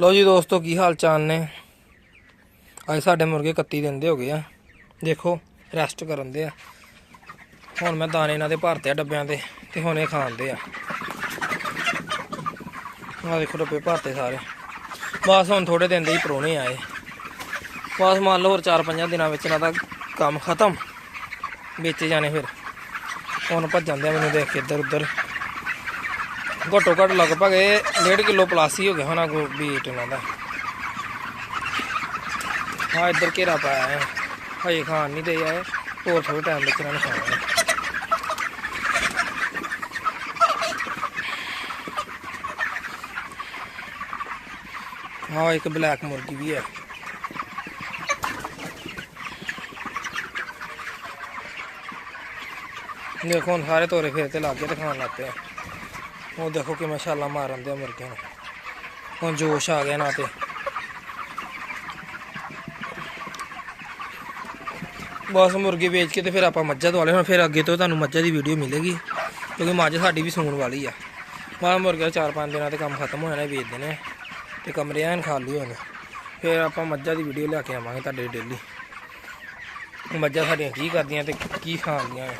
ਲੋ ਜੀ ਦੋਸਤੋ, ਕੀ ਹਾਲ ਚਾਲ ਨੇ? ਅੱਜ ਸਾਡੇ ਮੁਰਗੇ 31 ਦਿਨ ਦੇ ਹੋ ਗਏ ਆ। ਦੇਖੋ ਰੈਸਟ ਕਰਨ ਦੇ ਆ। ਹੁਣ ਮੈਂ ਦਾਣੇ ਇਹਨਾਂ ਦੇ ਭਰਤੇ ਆ ਡੱਬਿਆਂ ਦੇ ਤੇ ਹੁਣ ਇਹ ਖਾਂਦੇ ਆ। ਆ ਦੇਖੋ ਡੱਬੇ ਭਰਤੇ ਸਾਰੇ। ਬਸ ਹੁਣ ਥੋੜੇ ਦਿਨ ਦੇ ਹੀ ਪਰੋਣੇ ਆਏ। ਬਸ ਮੰਨ ਲਓ ਹੋਰ 4-5 ਦਿਨਾਂ ਵਿੱਚ ਇਹਨਾਂ ਦਾ ਕੰਮ ਖਤਮ। ਵੇਚੇ ਜਾਣੇ ਫਿਰ। ਹੁਣ ਭੱਜਣ ਦੇ ਮੈਨੂੰ ਦੇਖ ਕੇ ਇੱਧਰ ਉੱਧਰ ਘੱਟੋ ਘੱਟ ਲਗਭਗ ਇਹ 1.5 ਕਿਲੋ ਪਲਾਸ ਹੀ ਹੋ ਗਿਆ ਹੋਣਾ ਗੋ ਬੀਟ ਇਹਨਾਂ ਦਾ। ਹਾਂ, ਇੱਧਰ ਘੇਰਾ ਪਾਇਆ ਹੈ। ਹਜੇ ਖਾਣ ਨਹੀਂ ਦੇ ਆਏ। ਹੋਰ ਥੋੜੇ ਟਾਈਮ ਵਿੱਚ ਇਹਨਾਂ ਨੇ ਖਾਣਾ ਹੈ ਹਾਂ ਇੱਕ ਬਲੈਕ ਮੁਰਗੀ ਵੀ ਹੈ। ਦੇਖੋ, ਹੁਣ ਸਾਰੇ ਤੋਰੇ ਫੇਰ ਤੇ ਲੱਗ ਗਏ ਤੇ ਖਾਣ ਲੱਗ ਪਏ ਉਹ ਦੇਖੋ ਕਿਵੇਂ ਛਾਲਾਂ ਮਾਰਨ ਦੇ ਮੁਰਗਿਆਂ ਨੂੰ। ਹੁਣ ਜੋਸ਼ ਆ ਗਿਆ ਨਾ ਤੇ। ਬਸ ਮੁਰਗੇ ਵੇਚ ਕੇ ਤੇ ਫਿਰ ਆਪਾਂ ਮੱਝਾਂ ਦਵਾਲੇ ਹੁਣ ਫਿਰ ਅੱਗੇ ਤੋਂ ਤੁਹਾਨੂੰ ਮੱਝਾਂ ਦੀ ਵੀਡੀਓ ਮਿਲੇਗੀ, ਕਿਉਂਕਿ ਮੱਝ ਸਾਡੀ ਵੀ ਸੂਣ ਵਾਲੀ ਆ। ਮਾ ਮੁਰਗੇ ਚਾਰ ਪੰਜ ਦਿਨਾਂ ਤੇ ਕੰਮ ਖਤਮ ਹੋ ਜਾਣਾ, ਵੇਚ ਦੇਣੇ ਆ। ਤੇ ਕਮਰੇ ਐਨ ਖਾਲੀ ਹੋਣੇ ਫਿਰ ਆਪਾਂ ਮੱਝਾਂ ਦੀ ਵੀਡੀਓ ਲੈ ਕੇ ਆਵਾਂਗੇ ਤੁਹਾਡੇ ਡੇਲੀ। ਮੱਝਾਂ ਸਾਡੀਆਂ ਕੀ ਕਰਦੀਆਂ ਤੇ ਕੀ ਖਾਂਦੀਆਂ ਆ